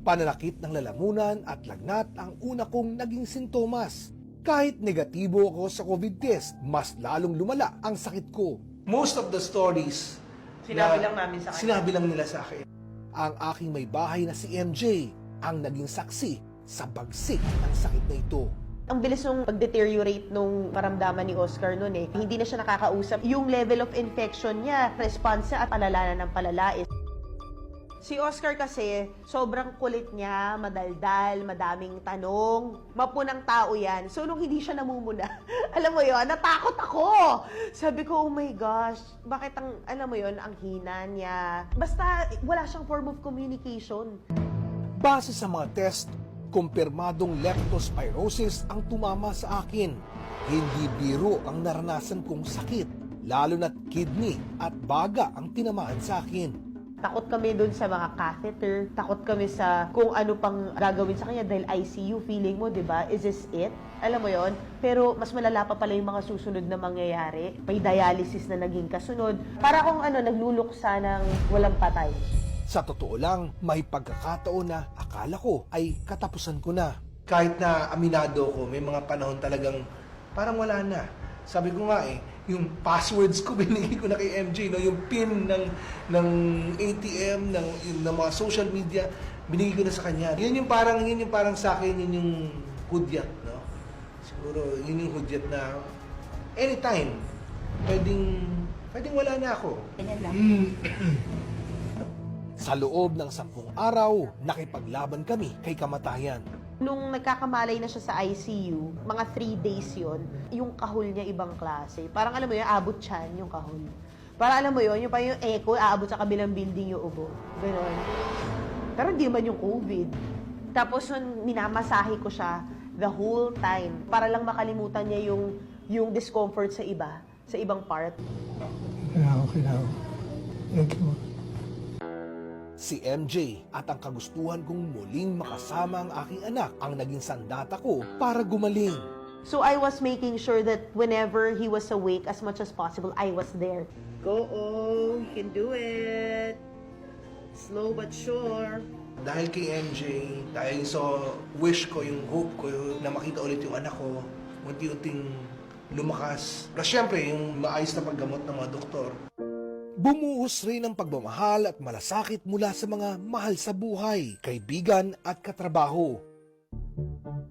Pananakit ng lalamunan at lagnat ang una kong naging sintomas. Kahit negatibo ako sa COVID test, mas lalong lumala ang sakit ko. Most of the stories Sinabi lang namin sa kanya. Sinabi lang nila sa akin. Ang aking may bahay na si MJ ang naging saksi sa bagsik ng sakit na ito. Ang bilis nung pag-deteriorate nung maramdaman ni Oscar noon eh. Hindi na siya nakakausap. Yung level of infection niya, response niya at palala na ng palala. Si Oscar kasi, sobrang kulit niya, madaldal, madaming tanong, mapunang tao yan. So, nung hindi siya namumuna, alam mo yon natakot ako. Sabi ko, oh my gosh, bakit ang, alam mo yon ang hina niya. Basta, wala siyang form of communication. Base sa mga test, kumpirmadong leptospirosis ang tumama sa akin. Hindi biro ang naranasan kong sakit, lalo na't kidney at baga ang tinamaan sa akin. Takot kami dun sa mga catheter. Takot kami sa kung ano pang gagawin sa kanya dahil ICU feeling mo, di ba? Is this it? Alam mo yon Pero mas malala pa pala yung mga susunod na mangyayari. May dialysis na naging kasunod. Para kung ano, nagluluksa ng walang patay. Sa totoo lang, may pagkakataon na akala ko ay katapusan ko na. Kahit na aminado ko, may mga panahon talagang parang wala na. Sabi ko nga eh, yung passwords ko binigay ko na kay MJ, no? yung pin ng, ng ATM, ng, ng mga social media, binigay ko na sa kanya. Yun yung parang, yun yung parang sa akin, yun yung hudyat, no? Siguro, yun yung hudyat na anytime, pwedeng, pwedeng wala na ako. Sa loob ng sampung araw, nakipaglaban kami kay kamatayan. Nung nagkakamalay na siya sa ICU, mga three days yon yung kahol niya ibang klase. Parang alam mo yun, abot siyan yung kahol. Parang alam mo yun, yung pa yung echo, aabot sa kabilang building yung ubo. Ganon. Pero hindi man yung COVID. Tapos nung minamasahe ko siya the whole time para lang makalimutan niya yung yung discomfort sa iba, sa ibang part. Kailangan, kailangan. Thank you. Si MJ at ang kagustuhan kong muling makasama ang aking anak ang naging sandata ko para gumaling. So I was making sure that whenever he was awake, as much as possible, I was there. Go, oh, you can do it. Slow but sure. Dahil kay MJ, dahil sa wish ko, yung hope ko na makita ulit yung anak ko, unti-unting lumakas. Plus syempre, yung maayos na paggamot ng mga doktor. Bumuhos rin ang pagmamahal at malasakit mula sa mga mahal sa buhay, kaibigan at katrabaho.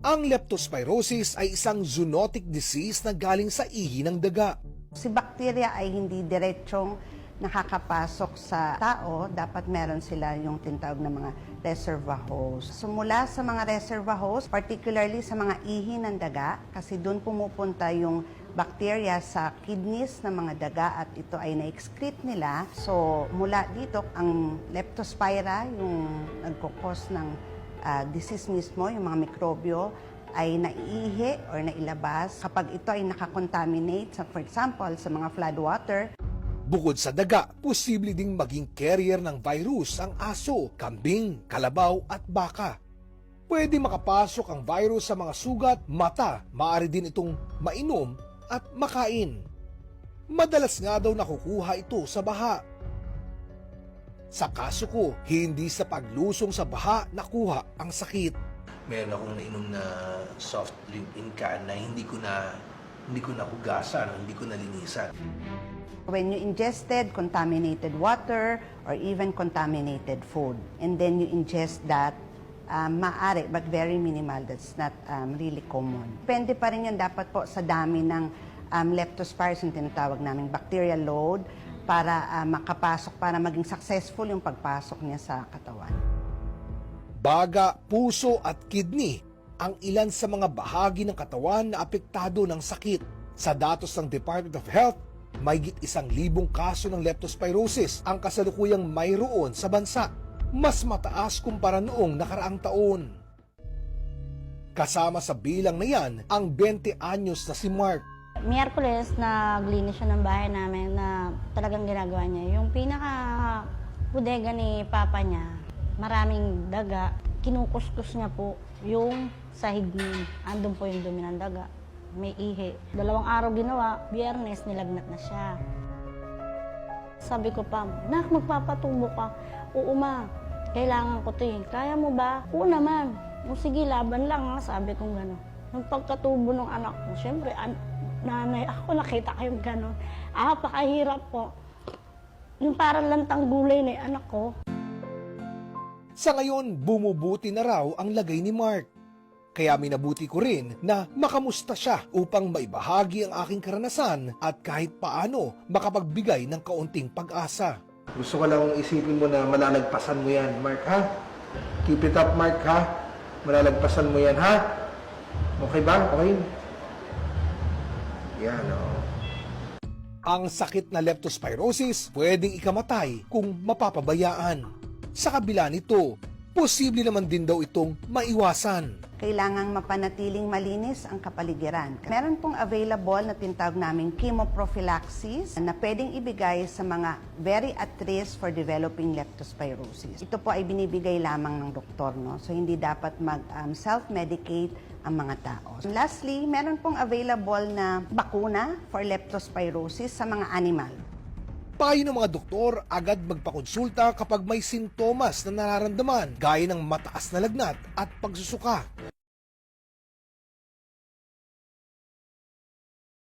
Ang leptospirosis ay isang zoonotic disease na galing sa ihi ng daga. Si bacteria ay hindi diretsong nakakapasok sa tao, dapat meron sila yung tinatawag na mga reservoir host. So sa mga reservoir host, particularly sa mga ihi ng daga, kasi doon pumupunta yung bacteria sa kidneys ng mga daga at ito ay na-excrete nila. So mula dito, ang leptospira, yung nagkukos ng ah, disease mismo, yung mga mikrobyo, ay naiihi or nailabas kapag ito ay nakakontaminate, sa, for example, sa mga floodwater, Bukod sa daga, posible ding maging carrier ng virus ang aso, kambing, kalabaw at baka. Pwede makapasok ang virus sa mga sugat, mata, maaari din itong mainom at makain. Madalas nga daw nakukuha ito sa baha. Sa kaso ko, hindi sa paglusong sa baha nakuha ang sakit. Meron akong nainom na soft drink in can na hindi ko na hindi ko nahugasan, hindi ko nalinisan. When you ingested contaminated water or even contaminated food, and then you ingest that, um, maaari, but very minimal, that's not um, really common. Depende pa rin yan dapat po sa dami ng um, leptospirus, yung tinatawag naming bacterial load, para ah, makapasok, para maging successful yung pagpasok niya sa katawan. Baga, puso at kidney ang ilan sa mga bahagi ng katawan na apektado ng sakit. Sa datos ng Department of Health, may git isang libong kaso ng leptospirosis ang kasalukuyang mayroon sa bansa. Mas mataas kumpara noong nakaraang taon. Kasama sa bilang na yan ang 20 anyos na si Mark. Miyerkules, naglinis siya ng bahay namin na talagang ginagawa niya. Yung pinaka bodega ni papa niya, maraming daga. Kinukuskus niya po yung sahig niya. Andun po yung dumi ng daga. May ihi. Dalawang araw ginawa, biyernes, nilagnat na siya. Sabi ko pa, nak, magpapatubo ka. Oo ma, Kailangan ko to eh. Kaya mo ba? Oo naman. O sige, laban lang ha, sabi kong gano'n. Nung pagkatubo ng anak ko, syempre, an- nanay, ako nakita ko yung gano'n. Ah, pakahirap po. Yung parang lantang gulay na yung anak ko. Sa ngayon, bumubuti na raw ang lagay ni Mark. Kaya minabuti ko rin na makamusta siya upang maibahagi ang aking karanasan at kahit paano makapagbigay ng kaunting pag-asa. Gusto ko lang isipin mo na malalagpasan mo yan, Mark, ha? Keep it up, Mark, ha? Malalagpasan mo yan, ha? Okay ba? Okay? Yan, oh. Ang sakit na leptospirosis pwedeng ikamatay kung mapapabayaan. Sa kabila nito, posible naman din daw itong maiwasan. Kailangang mapanatiling malinis ang kapaligiran. Meron pong available na tinatawag namin chemoprophylaxis na pwedeng ibigay sa mga very at risk for developing leptospirosis. Ito po ay binibigay lamang ng doktor, no? so hindi dapat mag-self-medicate ang mga tao. Lastly, meron pong available na bakuna for leptospirosis sa mga animal. Payo ng mga doktor agad magpakonsulta kapag may sintomas na nararamdaman gaya ng mataas na lagnat at pagsusuka.